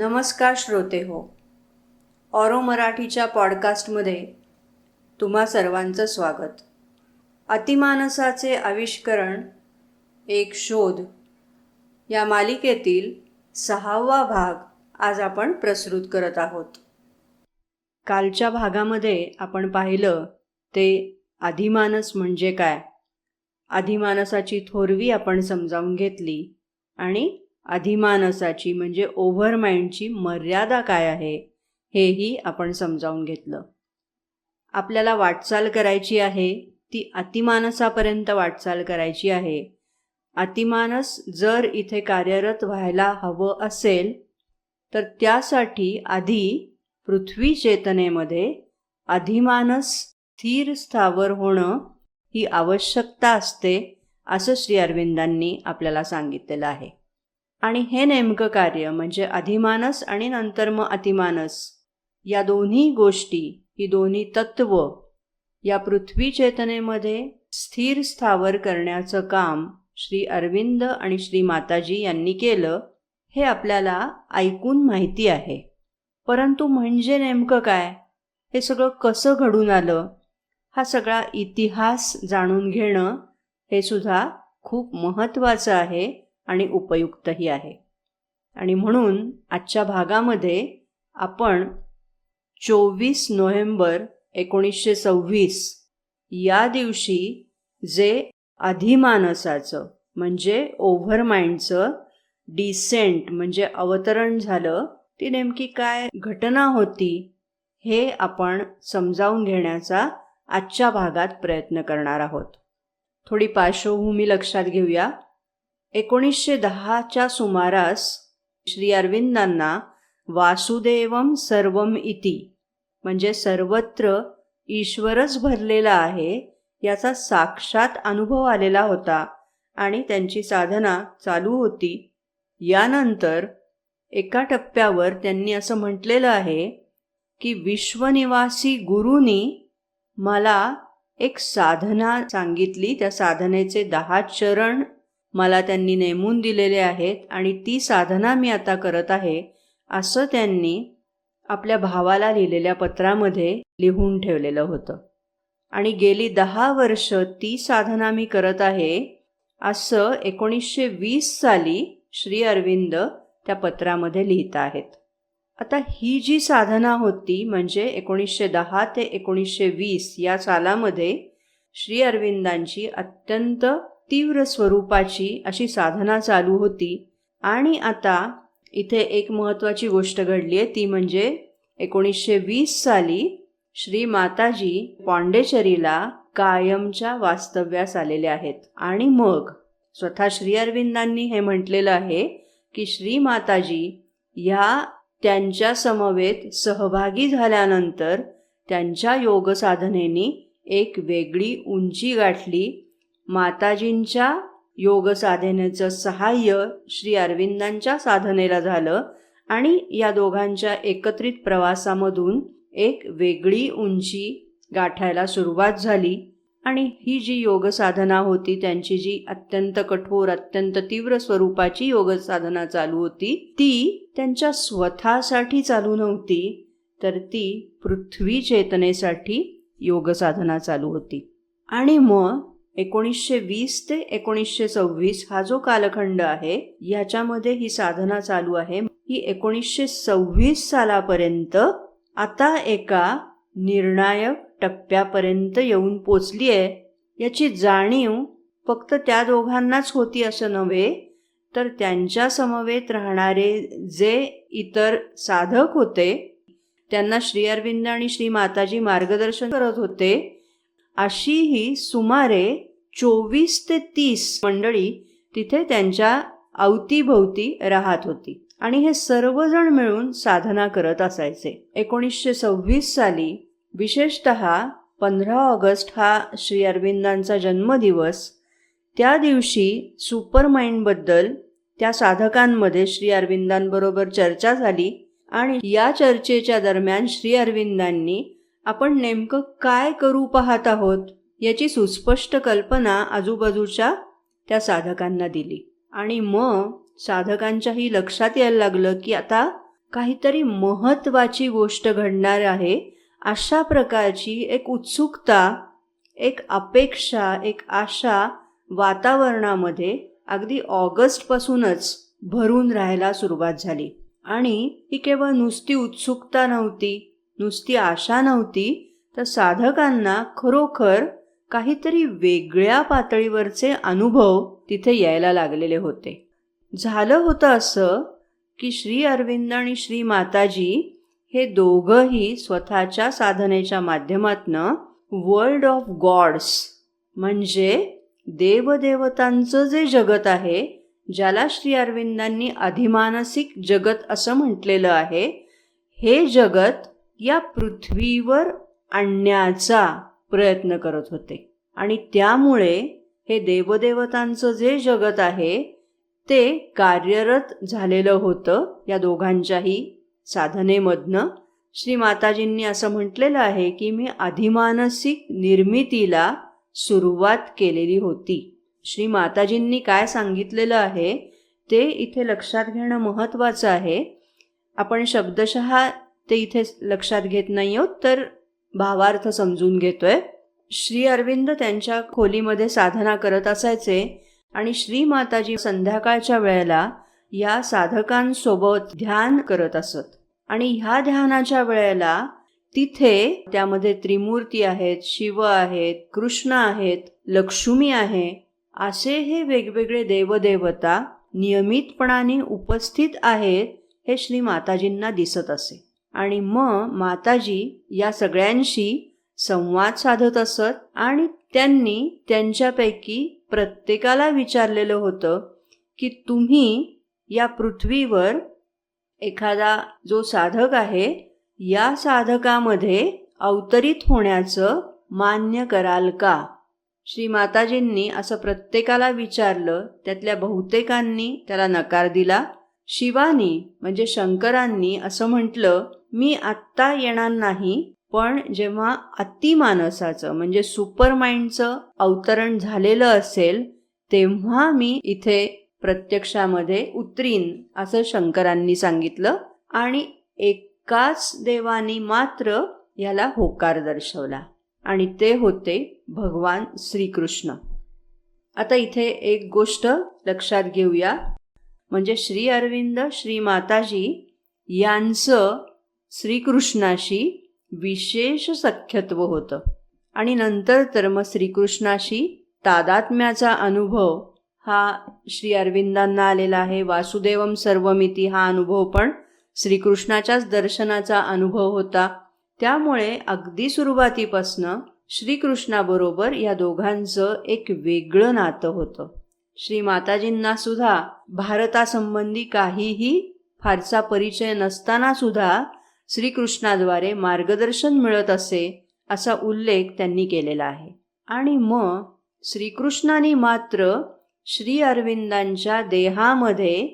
नमस्कार श्रोते हो. ऑरो मराठीच्या पॉडकास्टमध्ये तुम्हा सर्वांचं स्वागत. अतिमानसाचे आविष्करण एक शोध. या मालिकेतील सहावा भाग आज आपण प्रस्तुत करत आहोत. कालच्या भागामध्ये आपण पाहिलं ते अधिमानस म्हणजे काय? अधिमानसाची थोरवी आपण समजावून घेतली आणि अधिमानसाची म्हणजे ओव्हर माइंडची मर्यादा काय आहे हेही आपण समजावून घेतलं. आपल्याला वाटचाल करायची आहे ती अतिमानसापर्यंत वाटचाल करायची आहे. अतिमानस जर इथे कार्यरत व्हायला हवं असेल तर त्यासाठी आधी पृथ्वी चेतनेमध्ये अधिमानस स्थिर स्थावर होणं ही आवश्यकता असते असं श्री अरविंदांनी आपल्याला सांगितलेलं आहे. आणि हे नेमकं कार्य म्हणजे अधिमानस आणि नंतर मग अतिमानस. या दोन्ही गोष्टी ही दोन्ही तत्व या पृथ्वी चेतनेमध्ये स्थिर स्थावर करण्याचं काम श्री अरविंद आणि श्री माताजी यांनी केलं हे आपल्याला ऐकून माहिती आहे. परंतु म्हणजे नेमकं काय? हे सगळं कसं घडून आलं? हा सगळा इतिहास जाणून घेणं हे सुद्धा खूप महत्त्वाचं आहे. आणि उपयुक्तही आहे. आणि म्हणून आजच्या भागामध्ये आपण चोवीस नोव्हेंबर एकोणीसशे सव्वीस या दिवशी जे अधिमानसाचं म्हणजे ओव्हर माइंडचं डिसेंट म्हणजे अवतरण झालं ती नेमकी काय घटना होती हे आपण समजावून घेण्याचा आजच्या भागात प्रयत्न करणार आहोत. थोडी पार्श्वभूमी लक्षात घेऊया. एकोणीसशे दहाच्या सुमारास श्री अरविंदांना वासुदेवम सर्वम इति म्हणजे सर्वत्र ईश्वरच भरलेला आहे याचा साक्षात अनुभव आलेला होता आणि त्यांची साधना चालू होती. यानंतर एका टप्प्यावर त्यांनी असं म्हटलेलं आहे की विश्वनिवासी गुरुनी मला एक साधना सांगितली त्या साधनेचे दहा चरण मला त्यांनी नेमून दिलेले आहेत आणि ती साधना मी आता करत आहे असं त्यांनी आपल्या भावाला लिहिलेल्या पत्रामध्ये लिहून ठेवलेलं होतं. आणि गेली दहा वर्ष ती साधना मी करत आहे असं एकोणीसशे वीस साली श्री अरविंद त्या पत्रामध्ये लिहित आहेत. आता ही जी साधना होती म्हणजे एकोणीसशे दहा ते एकोणीसशे वीस या सालामध्ये श्री अरविंदांची अत्यंत तीव्र स्वरूपाची अशी साधना चालू होती. आणि आता इथे एक महत्त्वाची गोष्ट घडली आहे ती म्हणजे एकोणीसशे वीस साली श्री माताजी पॉंडेचरीला कायमच्या वास्तव्यास आलेले आहेत. आणि मग स्वतः श्री अरविंदांनी हे म्हटलेलं आहे की श्री माताजी ह्या त्यांच्या समवेत सहभागी झाल्यानंतर त्यांच्या योगसाधनेनी एक वेगळी उंची गाठली माताजींच्या योग साधनेचं सहाय्य श्री अरविंदांच्या साधनेला झालं आणि या दोघांच्या एकत्रित प्रवासामधून एक वेगळी उंची गाठायला सुरुवात झाली. आणि ही जी योग साधना होती त्यांची जी अत्यंत कठोर अत्यंत तीव्र स्वरूपाची योग साधना चालू होती ती त्यांच्या स्वतःसाठी चालू नव्हती तर ती पृथ्वी चेतनेसाठी योग साधना चालू होती. आणि मग एकोणीसशे वीस ते एकोणीसशे सव्वीस हा जो कालखंड आहे ह्याच्यामध्ये ही साधना चालू आहे. ही एकोणीसशे सव्वीस सालापर्यंत आता एका निर्णायक टप्प्यापर्यंत येऊन पोचली आहे. याची जाणीव फक्त त्या दोघांनाच होती असं नव्हे तर त्यांच्या समवेत राहणारे जे इतर साधक होते त्यांना श्री अरविंद आणि श्री माताजी मार्गदर्शन करत होते अशी ही सुमारे चोवीस ते तीस मंडळी तिथे त्यांच्या अवतीभोवती राहत होती. आणि हे सर्वजण मिळून साधना करत असायचे. एकोणीसशे सव्वीस साली विशेषत पंधरा ऑगस्ट हा श्री अरविंदांचा जन्मदिवस. त्या दिवशी सुपरमाइंडबद्दल त्या साधकांमध्ये श्री अरविंदांबरोबर चर्चा झाली आणि या चर्चेच्या दरम्यान श्री अरविंदांनी आपण नेमकं काय करू पाहत आहोत? याची सुस्पष्ट कल्पना आजूबाजूच्या त्या साधकांना दिली. आणि मग साधकांच्याही लक्षात यायला लागलं की आता काहीतरी महत्त्वाची गोष्ट घडणार आहे. अशा प्रकारची एक उत्सुकता एक अपेक्षा एक आशा वातावरणामध्ये अगदी ऑगस्टपासूनच भरून राहायला सुरुवात झाली. आणि ही केवळ नुसती उत्सुकता नव्हती नुसती आशा नव्हती तर साधकांना खरोखर काहीतरी वेगळ्या पातळीवरचे अनुभव तिथे यायला लागलेले होते. झालं होतं असं की श्री अरविंद आणि श्री माताजी हे दोघंही स्वतःच्या साधनेच्या माध्यमातनं वर्ल्ड ऑफ गॉड्स म्हणजे देवदेवतांचं जे जगत आहे ज्याला श्री अरविंदांनी अधिमानसिक जगत असं म्हटलेलं आहे हे जगत या पृथ्वीवर आणण्याचा प्रयत्न करत होते. आणि त्यामुळे हे देवदेवतांचं जे जगत आहे ते कार्यरत झालेलं होतं या दोघांच्याही साधनेमधनं. श्री माताजींनी असं म्हटलेलं आहे की मी अधिमानसिक निर्मितीला सुरुवात केलेली होती. श्री माताजींनी काय सांगितलेलं आहे ते इथे लक्षात घेणं महत्त्वाचं आहे. आपण शब्दशः ते इथे लक्षात घेत नाही आहोत तर भावार्थ समजून घेतोय. श्री अरविंद त्यांच्या खोलीमध्ये साधना करत असायचे आणि श्री माताजी संध्याकाळच्या वेळेला या साधकांसोबत ध्यान करत असत. आणि ह्या ध्यानाच्या वेळेला तिथे त्यामध्ये त्रिमूर्ती आहेत शिव आहेत कृष्ण आहेत लक्ष्मी आहे असे हे वेगवेगळे देवदेवता नियमितपणाने उपस्थित आहेत हे श्री माताजींना दिसत असे. आणि मग माताजी या सगळ्यांशी संवाद साधत असत आणि त्यांनी त्यांच्यापैकी प्रत्येकाला विचारलेलं होतं की तुम्ही या पृथ्वीवर एखादा जो साधक आहे या साधकामध्ये अवतरित होण्याचं मान्य कराल का? श्री माताजींनी असं प्रत्येकाला विचारलं त्यातल्या बहुतेकांनी त्याला नकार दिला. शिवानी म्हणजे शंकरांनी असं म्हटलं मी आत्ता येणार नाही पण जेव्हा अतिमानसाचं म्हणजे सुपरमाइंडचं अवतरण झालेलं असेल तेव्हा मी इथे प्रत्यक्षामध्ये उतरीन असं शंकरांनी सांगितलं आणि एकाच देवानी मात्र याला होकार दर्शवला आणि ते होते भगवान श्रीकृष्ण. आता इथे एक गोष्ट लक्षात घेऊया. म्हणजे श्री अरविंद श्री माताजी यांचं श्रीकृष्णाशी विशेष सख्यत्व होतं. आणि नंतर तर मग श्रीकृष्णाशी तादात्म्याचा अनुभव हा श्री अरविंदांना आलेला आहे. वासुदेवम सर्वमिती हा अनुभव पण श्रीकृष्णाच्याच दर्शनाचा अनुभव होता. त्यामुळे अगदी सुरुवातीपासनं श्रीकृष्णाबरोबर या दोघांचं एक वेगळं नातं होतं. श्री माताजींना सुद्धा भारतासंबंधी काहीही फारसा परिचय नसताना सुद्धा श्रीकृष्णाद्वारे मार्गदर्शन मिळत असे असा उल्लेख त्यांनी केलेला आहे. आणि मग श्रीकृष्णाने मात्र श्री अरविंदांच्या देहामध्ये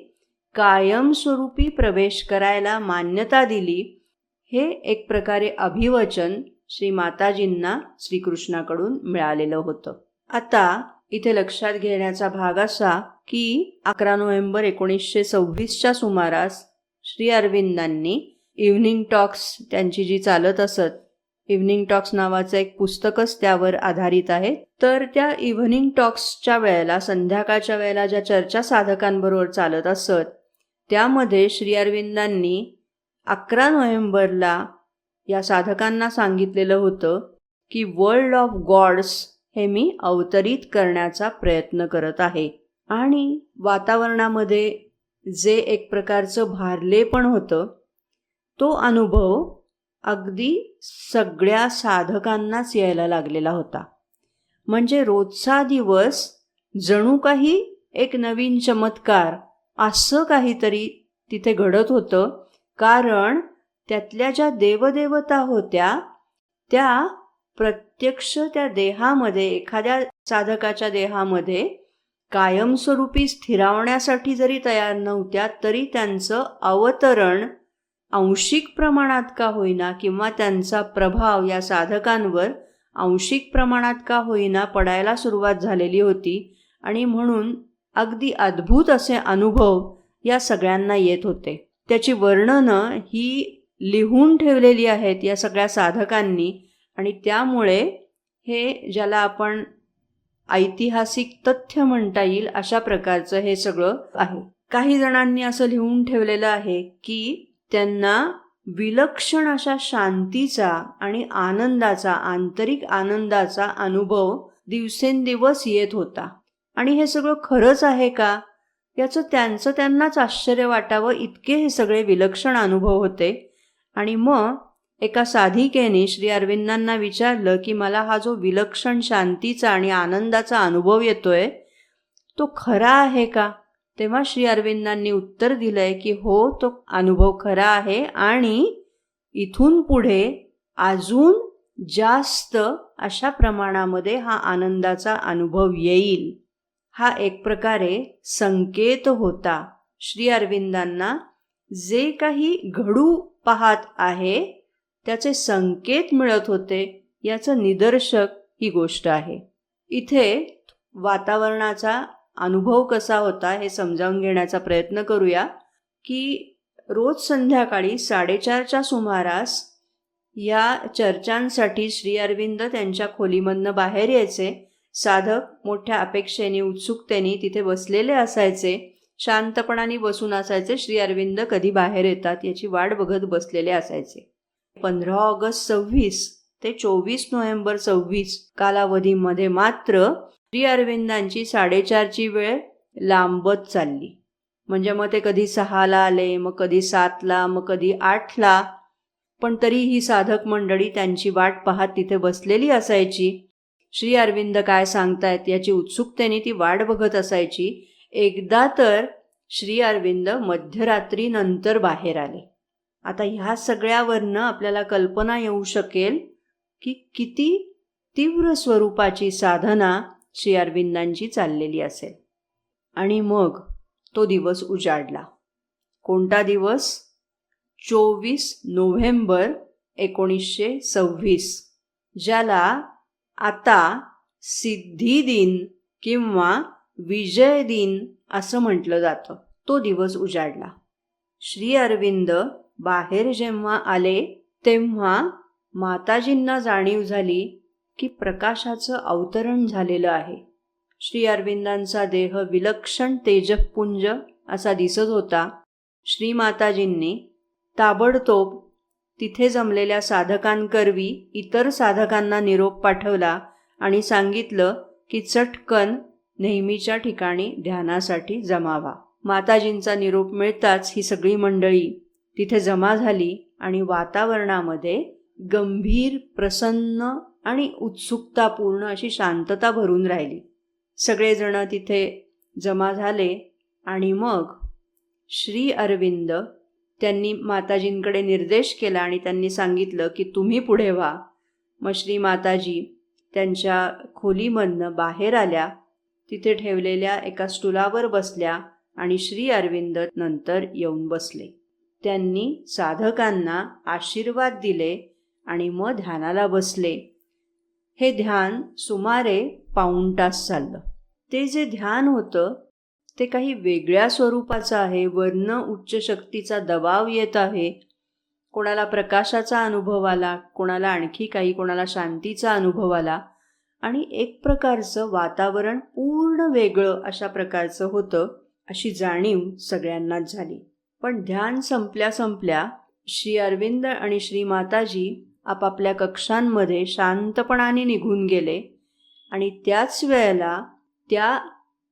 कायमस्वरूपी प्रवेश करायला मान्यता दिली. हे एक प्रकारे अभिवचन श्री माताजींना श्रीकृष्णाकडून मिळालेलं होतं. आता इथे लक्षात घेण्याचा भाग असा की अकरा नोव्हेंबर एकोणीसशे सव्वीसच्या सुमारास श्री अरविंदांनी इव्हनिंग टॉक्स त्यांची जी चालत असत इव्हनिंग टॉक्स नावाचं एक पुस्तकच त्यावर आधारित आहे. तर त्या इव्हनिंग टॉक्सच्या वेळेला संध्याकाळच्या वेळेला ज्या चर्चा साधकांबरोबर चालत असत त्यामध्ये श्री अरविंदांनी अकरा नोव्हेंबरला या साधकांना सांगितलेलं होतं की वर्ल्ड ऑफ गॉड्स हे मी अवतरित करण्याचा प्रयत्न करत आहे. आणि वातावरणामध्ये जे एक प्रकारचं भारले पण होतं तो अनुभव अगदी सगळ्या साधकांनाच यायला लागलेला होता. म्हणजे रोजचा दिवस जणू काही एक नवीन चमत्कार असं काहीतरी तिथे घडत होतं. कारण त्यातल्या ज्या देवदेवता होत्या त्या प्रत्यक्ष त्या देहामध्ये एखाद्या साधकाच्या देहामध्ये कायमस्वरूपी स्थिरावण्यासाठी जरी तयार नव्हत्या तरी त्यांचं अवतरण आंशिक प्रमाणात का होईना किंवा त्यांचा प्रभाव या साधकांवर आंशिक प्रमाणात का होईना पडायला सुरुवात झालेली होती आणि म्हणून अगदी अद्भुत असे अनुभव या सगळ्यांना येत होते. त्याची वर्णनं ही लिहून ठेवलेली आहेत या सगळ्या साधकांनी आणि त्यामुळे हे ज्याला आपण ऐतिहासिक तथ्य म्हणता येईल अशा प्रकारचं हे सगळं आहे. काही जणांनी असं लिहून ठेवलेलं आहे की त्यांना विलक्षण अशा शांतीचा आणि आनंदाचा आंतरिक आनंदाचा अनुभव दिवसेंदिवस येत होता. आणि हे सगळं खरंच आहे का? याचं त्यांचं त्यांनाच आश्चर्य वाटावं इतके हे सगळे विलक्षण अनुभव होते. आणि मग एका साधिकेने श्री अरविंदांना विचारलं की मला हा जो विलक्षण शांतीचा आणि आनंदाचा अनुभव येतोय तो खरा आहे का? तेव्हा श्री अरविंदांनी उत्तर दिलंय की हो तो अनुभव खरा आहे आणि इथून पुढे अजून जास्त अशा प्रमाणामध्ये हा आनंदाचा अनुभव येईल. हा एक प्रकारे संकेत होता श्री अरविंदांना. जे काही घडू पाहत आहे त्याचे संकेत मिळत होते याचं निदर्शक ही गोष्ट आहे. इथे वातावरणाचा अनुभव कसा होता हे समजावून घेण्याचा प्रयत्न करूया की रोज संध्याकाळी साडेचारच्या सुमारास या चर्चांसाठी श्री अरविंद त्यांच्या खोलीमधनं बाहेर यायचे. साधक मोठ्या अपेक्षेने उत्सुकतेने तिथे बसलेले असायचे. शांतपणाने बसून असायचे. श्री अरविंद कधी बाहेर येतात याची वाट बघत बसलेले असायचे. पंधरा ऑगस्ट सव्वीस ते चोवीस नोव्हेंबर सव्वीस कालावधीमध्ये मात्र श्री अरविंदांची साडेचारची वेळ लांबत चालली. म्हणजे मग ते कधी सहाला आले मग कधी सातला मग कधी आठला. पण तरी ही साधक मंडळी त्यांची वाट पाहत तिथे बसलेली असायची. श्री अरविंद काय सांगतायत याची उत्सुकतेने ती वाट बघत असायची. एकदा तर श्री अरविंद मध्यरात्रीनंतर बाहेर आले. आता ह्या सगळ्यावरनं आपल्याला कल्पना येऊ शकेल की किती तीव्र स्वरूपाची साधना श्री अरविंदांची चाललेली असेल. आणि मग तो दिवस उजाडला. कोणता दिवस? चोवीस नोव्हेंबर एकोणीसशे सव्वीस ज्याला आता सिद्धी दिन किंवा विजय दिन असं म्हटलं जातं. तो दिवस उजाडला. श्री अरविंद बाहेर जेव्हा आले तेव्हा माताजींना जाणीव झाली की प्रकाशाचं अवतरण झालेलं आहे. श्री अरविंदांचा देह विलक्षण तेजपुंज असा दिसत होता. श्रीमाताजींनी ताबडतोब तिथे जमलेल्या साधकांकरवी इतर साधकांना निरोप पाठवला आणि सांगितलं की चटकन नेहमीच्या ठिकाणी ध्यानासाठी जमावा. माताजींचा निरोप मिळताच ही सगळी मंडळी तिथे जमा झाली आणि वातावरणामध्ये गंभीर प्रसन्न आणि उत्सुकतापूर्ण अशी शांतता भरून राहिली. सगळेजण तिथे जमा झाले आणि मग श्री अरविंद त्यांनी माताजींकडे निर्देश केला आणि त्यांनी सांगितलं की तुम्ही पुढे व्हा. मग श्री माताजी त्यांच्या खोलीमधनं बाहेर आल्या. तिथे ठेवलेल्या एका स्टुलावर बसल्या आणि श्री अरविंद नंतर येऊन बसले. त्यांनी साधकांना आशीर्वाद दिले आणि मग ध्यानाला बसले. हे ध्यान सुमारे पाऊण तास चाललं. ते जे ध्यान होतं ते काही वेगळ्या स्वरूपाचं आहे वर्ण उच्च शक्तीचा दबाव येत आहे. कोणाला प्रकाशाचा अनुभव आला कोणाला आणखी काही कोणाला शांतीचा अनुभव आला. आणि एक प्रकारचं वातावरण पूर्ण वेगळं अशा प्रकारचं होतं अशी जाणीव सगळ्यांनाच झाली. पण ध्यान संपल्या संपल्या श्री अरविंद आणि श्री माताजी आपापल्या कक्षांमध्ये शांतपणाने निघून गेले आणि त्याच वेळेला त्या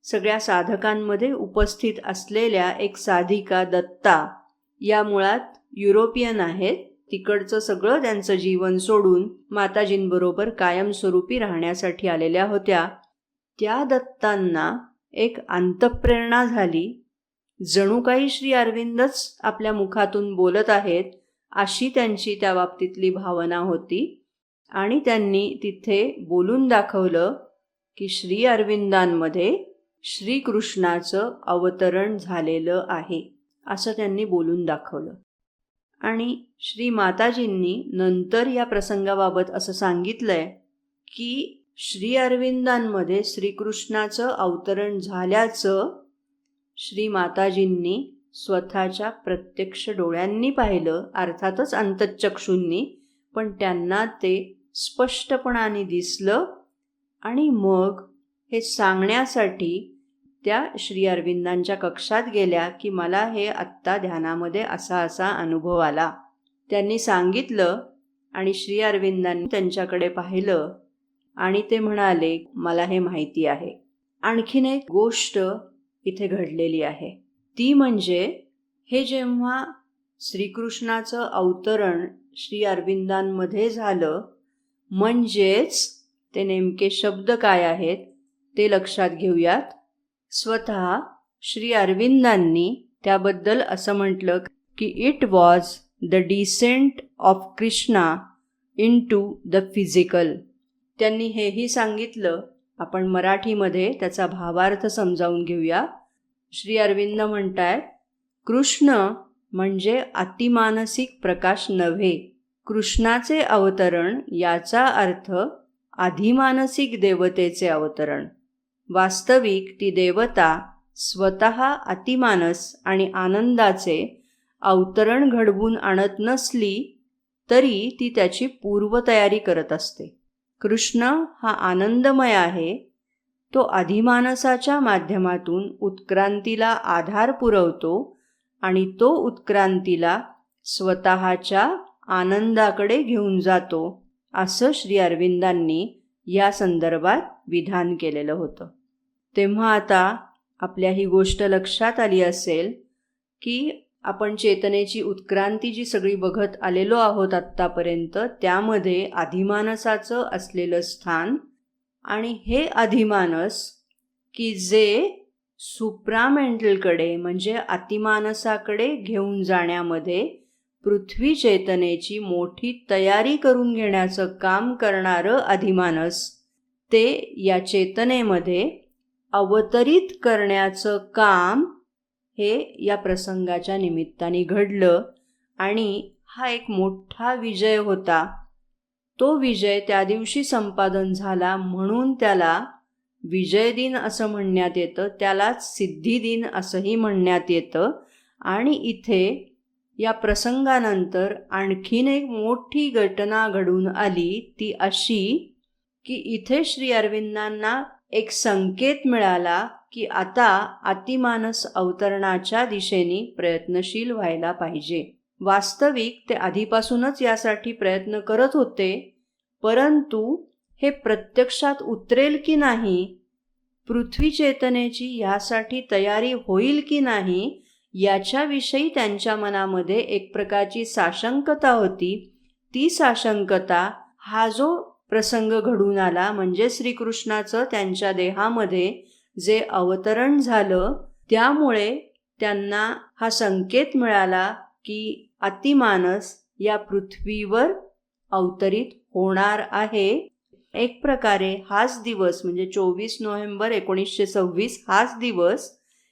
सगळ्या साधकांमध्ये उपस्थित असलेल्या एक साधिका दत्ता या मुळात युरोपियन आहेत. तिकडचं सगळं त्यांचं जीवन सोडून माताजींबरोबर कायमस्वरूपी राहण्यासाठी आलेल्या होत्या. त्या दत्तांना एक अंतप्रेरणा झाली. जणू काही श्री अरविंदच आपल्या मुखातून बोलत आहेत अशी त्यांची त्या बाबतीतली भावना होती. आणि त्यांनी तिथे बोलून दाखवलं की श्री अरविंदांमध्ये श्रीकृष्णाचं अवतरण झालेलं आहे असं त्यांनी बोलून दाखवलं. आणि श्री माताजींनी नंतर या प्रसंगाबाबत असं सांगितलंय की श्री अरविंदांमध्ये श्रीकृष्णाचं अवतरण झाल्याचं श्री माताजींनी स्वतःच्या प्रत्यक्ष डोळ्यांनी पाहिलं अर्थातच अंतचक्षूंनी पण त्यांना ते स्पष्टपणाने दिसलं आणि मग हे सांगण्यासाठी त्या श्री अरविंदांच्या कक्षात गेल्या की मला हे आत्ता ध्यानामध्ये असा असा अनुभव आला. त्यांनी सांगितलं आणि श्री अरविंदांनी त्यांच्याकडे पाहिलं आणि ते म्हणाले मला हे माहिती आहे. आणखीन एक गोष्ट इथे घडलेली आहे. ती म्हणजे हे जेव्हा श्रीकृष्णाचं अवतरण श्री अरविंदांमध्ये झालं म्हणजेच ते नेमके शब्द काय आहेत ते लक्षात घेऊयात. स्वतः श्री अरविंदांनी त्याबद्दल असं म्हटलं की it was the descent of Krishna into the physical त्यांनी हेही सांगितलं. आपण मराठीमध्ये त्याचा भावार्थ समजावून घेऊया. श्री अरविंद म्हणतायत कृष्ण म्हणजे अतिमानसिक प्रकाश नव्हे. कृष्णाचे अवतरण याचा अर्थ अधिमानसिक देवतेचे अवतरण. वास्तविक ती देवता स्वतः अतिमानस आणि आनंदाचे अवतरण घडवून आणत नसली तरी ती त्याची पूर्वतयारी करत असते. कृष्ण हा आनंदमय आहे तो अधिमानसाच्या माध्यमातून उत्क्रांतीला आधार पुरवतो आणि तो उत्क्रांतीला स्वतःच्या आनंदाकडे घेऊन जातो असं श्री अरविंदांनी या संदर्भात विधान केलेलं होतं. तेव्हा आता आपल्या ही गोष्ट लक्षात आली असेल की आपण चेतनेची उत्क्रांती जी सगळी बघत आलेलो आहोत आत्तापर्यंत त्यामध्ये अधिमानसाचं असलेलं स्थान आणि हे अधिमानस की जे सुप्रामेंटलकडे म्हणजे अतिमानसाकडे घेऊन जाण्यामध्ये पृथ्वी चेतनेची मोठी तयारी करून घेण्याचं काम करणारं अधिमानस ते या चेतनेमध्ये अवतरित करण्याचं काम हे या प्रसंगाच्या निमित्ताने घडलं आणि हा एक मोठा विजय होता. तो विजय त्या दिवशी संपादन झाला म्हणून त्याला विजय दिन असं म्हणण्यात येतं त्यालाच सिद्धी दिन असंही म्हणण्यात येतं. आणि इथे या प्रसंगानंतर आणखीन एक मोठी घटना घडून आली ती अशी की इथे श्री अरविंदांना एक संकेत मिळाला की आता अतिमानस अवतरणाच्या दिशेने प्रयत्नशील व्हायला पाहिजे. वास्तविक ते आधीपासूनच यासाठी प्रयत्न करत होते परंतु हे प्रत्यक्षात उतरेल की नाही पृथ्वी चेतनेची ह्यासाठी तयारी होईल की नाही याच्याविषयी त्यांच्या मनामध्ये एक प्रकारची साशंकता होती. ती साशंकता हा जो प्रसंग घडून आला म्हणजे श्रीकृष्णाचं त्यांच्या देहामध्ये जे अवतरण झालं त्यामुळे त्यांना हा संकेत मिळाला की अतिमानस या पृथ्वीवर अवतरित होणार आहे. एक प्रकारे हाच दिवस म्हणजे चोवीस नोव्हेंबर एकोणीसशे सव्वीस हाच दिवस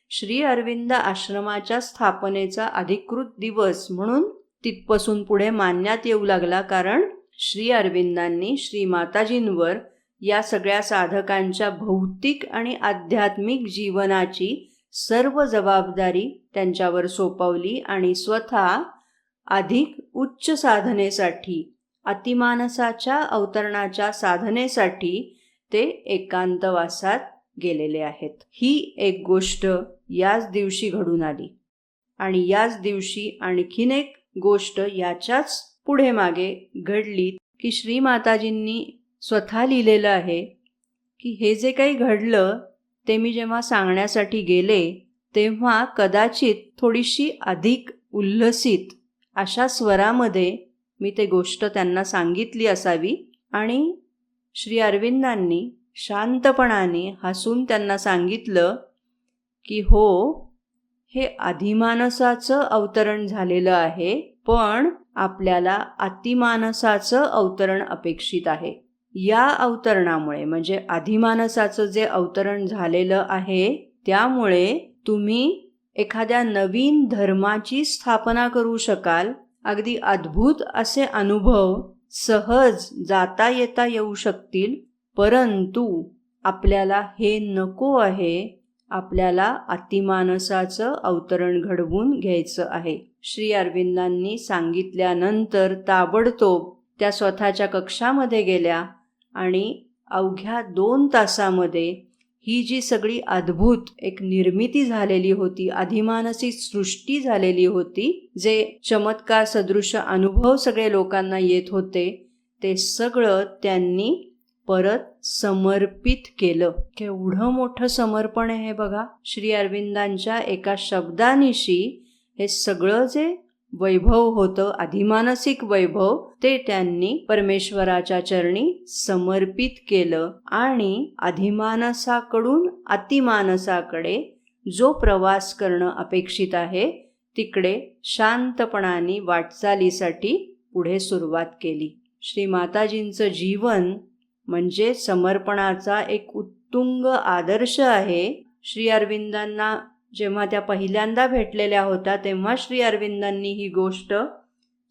श्री अरविंद आश्रमाच्या स्थापनेचा अधिकृत दिवस म्हणून तिथपासून पुढे मानण्यात येऊ लागला. कारण श्री अरविंदांनी श्री माताजींवर या सगळ्या साधकांच्या भौतिक आणि आध्यात्मिक जीवनाची सर्व जबाबदारी त्यांच्यावर सोपवली आणि स्वतः अधिक उच्च साधनेसाठी अतिमानसाच्या अवतरणाच्या साधनेसाठी ते एकांतवासात गेलेले आहेत. ही एक गोष्ट याच दिवशी घडून आली आणि याच दिवशी आणखीन एक गोष्ट याच्याच पुढे मागे घडली की श्री माताजींनी स्वतः लिहिलेलं आहे की हे जे काही घडलं ते मी जेव्हा सांगण्यासाठी गेले तेव्हा कदाचित थोडीशी अधिक उल्हसित अशा स्वरामध्ये मी ते गोष्ट त्यांना सांगितली असावी आणि श्री अरविंदांनी शांतपणाने हसून त्यांना सांगितलं की हो हे अधिमानसाचं अवतरण झालेलं आहे पण आपल्याला अतिमानसाचं अवतरण अपेक्षित आहे. या अवतरणामुळे म्हणजे अधिमानसाचं जे अवतरण झालेलं आहे त्यामुळे तुम्ही एखाद्या नवीन धर्माची स्थापना करू शकाल. अगदी अद्भुत असे अनुभव सहज जाता येता येऊ शकतील परंतु आपल्याला हे नको आहे. आपल्याला अतिमानसाचं अवतरण घडवून घ्यायचं आहे. श्री अरविंदांनी सांगितल्यानंतर ताबडतोब त्या स्वतःच्या कक्षामध्ये गेल्या. आणि अवघ्या दोन तासामध्ये ही जी सगळी अद्भुत एक निर्मिती झालेली होती अधिमानसी सृष्टी झालेली होती जे चमत्कार सदृश अनुभव सगळे लोकांना येत होते ते सगळं त्यांनी परत समर्पित केलं. केवढं मोठं समर्पण आहे हे बघा. श्री अरविंदांच्या एका शब्दानिशी हे सगळं जे वैभव होतं अधिमानसिक वैभव ते त्यांनी परमेश्वराच्या चरणी समर्पित केलं आणि अधिमानसाकडून अतिमानसाकडे जो प्रवास करणं अपेक्षित आहे तिकडे शांतपणाने वाटचालीसाठी पुढे सुरुवात केली. श्री माताजींचं जीवन म्हणजे समर्पणाचा एक उत्तुंग आदर्श आहे. श्री अरविंदांना जेव्हा त्या पहिल्यांदा भेटलेल्या होत्या तेव्हा श्री अरविंदांनी ही गोष्ट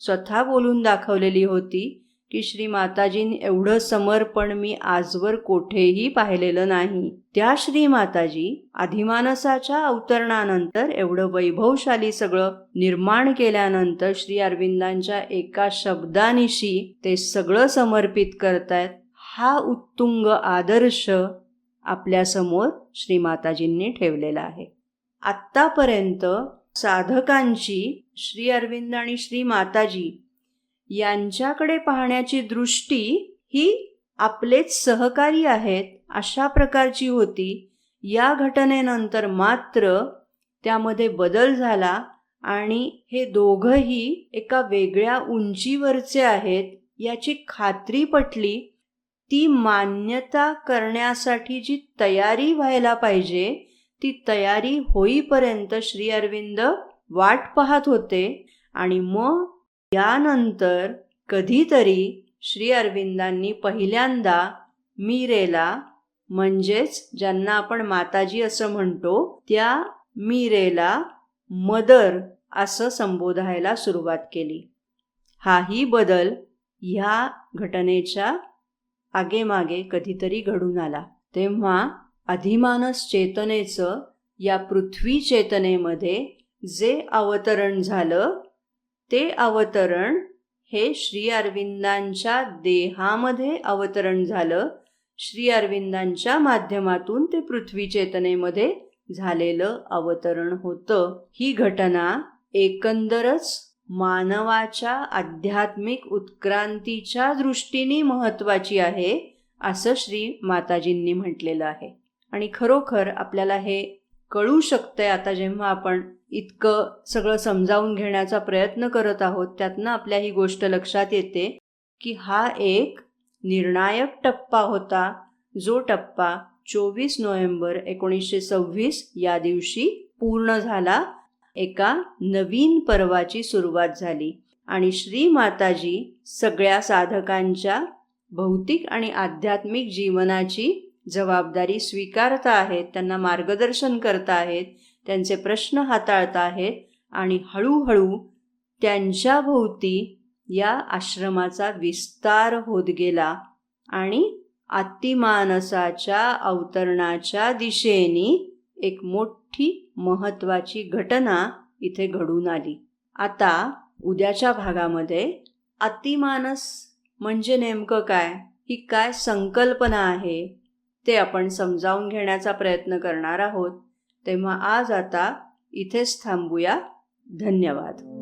स्वतः बोलून दाखवलेली होती की श्री माताजीं एवढं समर्पण मी आजवर कोठेही पाहिलेलं नाही. त्या श्री माताजी अधिमानसाच्या अवतरणानंतर एवढं वैभवशाली सगळं निर्माण केल्यानंतर श्री अरविंदांच्या एका शब्दानिशी ते सगळं समर्पित करतायत. हा उत्तुंग आदर्श आपल्यासमोर श्री माताजींनी ठेवलेला आहे. आत्तापर्यंत साधकांची श्री अरविंद आणि श्री माताजी यांच्याकडे पाहण्याची दृष्टी ही आपलेच सहकारी आहेत अशा प्रकारची होती. या घटनेनंतर मात्र त्यामध्ये बदल झाला आणि हे दोघंही एका वेगळ्या उंचीवरचे आहेत याची खात्री पटली. ती मान्यता करण्यासाठी जी तयारी व्हायला पाहिजे ती तयारी होईपर्यंत श्री अरविंद वाट पाहत होते आणि मग यानंतर कधीतरी श्री अरविंदांनी पहिल्यांदा मीरेला म्हणजेच ज्यांना आपण माताजी असं म्हणतो त्या मीरेला मदर असं संबोधायला सुरुवात केली. हाही बदल ह्या घटनेच्या आगेमागे कधीतरी घडून आला. तेव्हा अधिमानस चेतनेचं या पृथ्वी चेतनेमध्ये जे अवतरण झालं ते अवतरण हे श्री अरविंदांच्या देहामध्ये अवतरण झालं. श्री अरविंदांच्या माध्यमातून ते पृथ्वी चेतनेमध्ये झालेलं अवतरण होतं. ही घटना एकंदरच मानवाच्या आध्यात्मिक उत्क्रांतीच्या दृष्टीने महत्त्वाची आहे असं श्री माताजींनी म्हटलेलं आहे. आणि खरोखर आपल्याला हे कळू शकतंय आता जेव्हा आपण इतकं सगळं समजावून घेण्याचा प्रयत्न करत आहोत त्यातनं आपल्या ही गोष्ट लक्षात येते की हा एक निर्णायक टप्पा होता जो टप्पा चोवीस नोव्हेंबर एकोणीसशे सव्वीस या दिवशी पूर्ण झाला. एका नवीन पर्वाची सुरुवात झाली आणि श्री माताजी सगळ्या साधकांच्या भौतिक आणि आध्यात्मिक जीवनाची जबाबदारी स्वीकारता आहेत त्यांना मार्गदर्शन करत आहेत त्यांचे प्रश्न हाताळत आहेत आणि हळूहळू त्यांच्या भोवती या आश्रमाचा विस्तार होत गेला आणि अतिमानसाच्या अवतरणाच्या दिशेने एक मोठी महत्वाची घटना इथे घडून आली. आता उद्याच्या भागामध्ये अतिमानस म्हणजे नेमकं काय? ही काय संकल्पना आहे? ते आपण समजावून घेण्याचा प्रयत्न करणार आहोत. तेव्हा आज आता इथेच थांबूया. धन्यवाद.